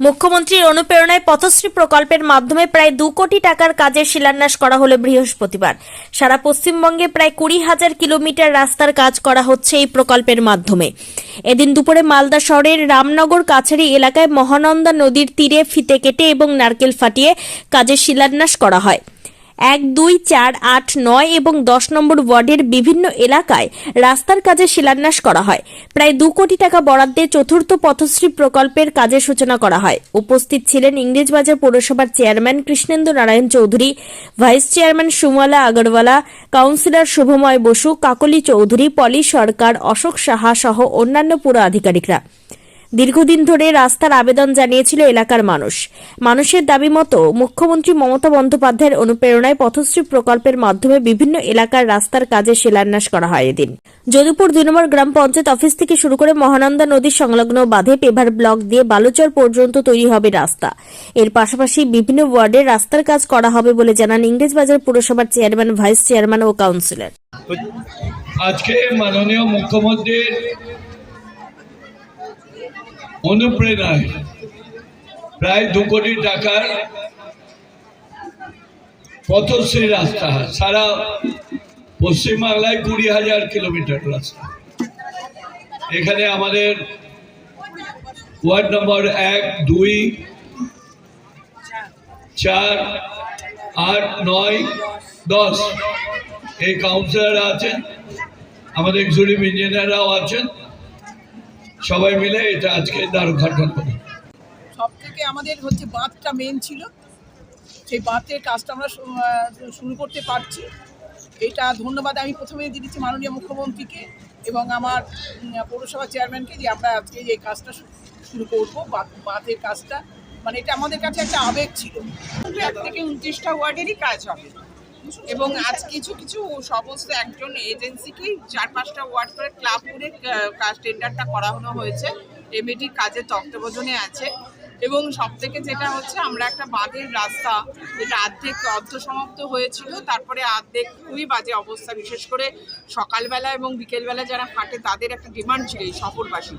মুখ্যমন্ত্রীর অনুপ্রেরণায় পথশ্রী প্রকল্পের মাধ্যমে প্রায় দু কোটি টাকার কাজের শিলান্যাস করা হলো বৃহস্পতিবার। সারা পশ্চিমবঙ্গে প্রায় কুড়ি হাজার কিলোমিটার রাস্তার কাজ করা হচ্ছে এই প্রকল্পের মাধ্যমে। এদিন দুপুরে মালদা শহরের রামনগর কাছারি এলাকায় মহানন্দা নদীর তীরে ফিতে কেটে এবং নারকেল ফাটিয়ে কাজের শিলান্যাস করা হয়। এক দুই চার আট নয় এবং দশ নম্বর ওয়ার্ডের বিভিন্ন এলাকায় রাস্তার কাজে শিলান্যাস করা হয়। প্রায় দু কোটি টাকা বরাদ্দে চতুর্থ পথশ্রী প্রকল্পের কাজের সূচনা করা হয়। উপস্থিত ছিলেন ইংরেজবাজার পৌরসভার chairman Krishnendu Narayan Chowdhury, vice chairman Sumala Agarwala, councillor Shubhamoy Basu, Kakali Chowdhury, Poli Sarkar Ashok Saha সহ অন্যান্য পুর আধিকারিকরা। দীর্ঘদিন ধরে রাস্তার আবেদন জানিয়েছিল এলাকার মানুষ। মানুষের দাবি মতো মুখ্যমন্ত্রী মমতা বন্দ্যোপাধ্যায়ের অনুপ্রেরণায় পথশ্রী প্রকল্পের মাধ্যমে বিভিন্ন এলাকার রাস্তার কাজে শিলান্যাস করা হয় এদিন। যদুপুর দুই নম্বর গ্রাম পঞ্চায়েত অফিস থেকে শুরু করে মহানন্দা নদীর সংলগ্ন বাঁধে পেভার ব্লক দিয়ে বালুচর পর্যন্ত তৈরি হবে রাস্তা। এর পাশাপাশি বিভিন্ন ওয়ার্ডে রাস্তার কাজ করা হবে বলে জানান ইংরেজবাজার পুরসভার চেয়ারম্যান, ভাইস চেয়ারম্যান ও কাউন্সিলর। আজকে মাননীয় মুখ্যমন্ত্রীর অনুপ্রেরণায় প্রায় দু কোটি টাকার পথশ্রী রাস্তা, সারা পশ্চিমবাংলায় কুড়ি হাজার কিলোমিটার রাস্তা। এখানে আমাদের ওয়ার্ড নম্বর এক, দুই, চার, আট, নয়, দশ। এই কাউন্সিলর আছেন, আমাদের এক্সিকিউটিভ ইঞ্জিনিয়াররাও আছেন। সবাই মিলে এটা আজকে দ্বার উদ্ঘাটন করি সব থেকে আমাদের হচ্ছে বাঁধটা মেন ছিল। সেই বাঁধের কাজটা আমরা শুরু করতে পারছি। এটা ধন্যবাদ। আমি প্রথমে দিচ্ছি মাননীয় মুখ্যমন্ত্রীকে এবং আমার পৌরসভা চেয়ারম্যানকে যে আমরা আজকে এই কাজটা শুরু করব বাঁধ- বাঁধের কাজটা। মানে এটা আমাদের কাছে একটা আবেগ ছিল। এক থেকে উনত্রিশটা ওয়ার্ডেরই কাজ হবে। এবং আজ কিছু কিছু সমস্ত একজন এজেন্সিকেই চার পাঁচটা ওয়ার্ড করে ক্লাব করে কাজ টেন্ডারটা করানো হয়েছে। এমএডি কাজের তত্ত্বাবধানে আছে। এবং সব থেকে যেটা হচ্ছে, আমরা একটা বাঁধের রাস্তা, যেটা অর্ধেক অর্ধ সমাপ্ত হয়েছিল, তারপরে অর্ধেক খুবই বাজে অবস্থা। বিশেষ করে সকালবেলা এবং বিকেলবেলা যারা হাঁটে, তাদের একটা ডিমান্ড ছিল এই শহরবাসী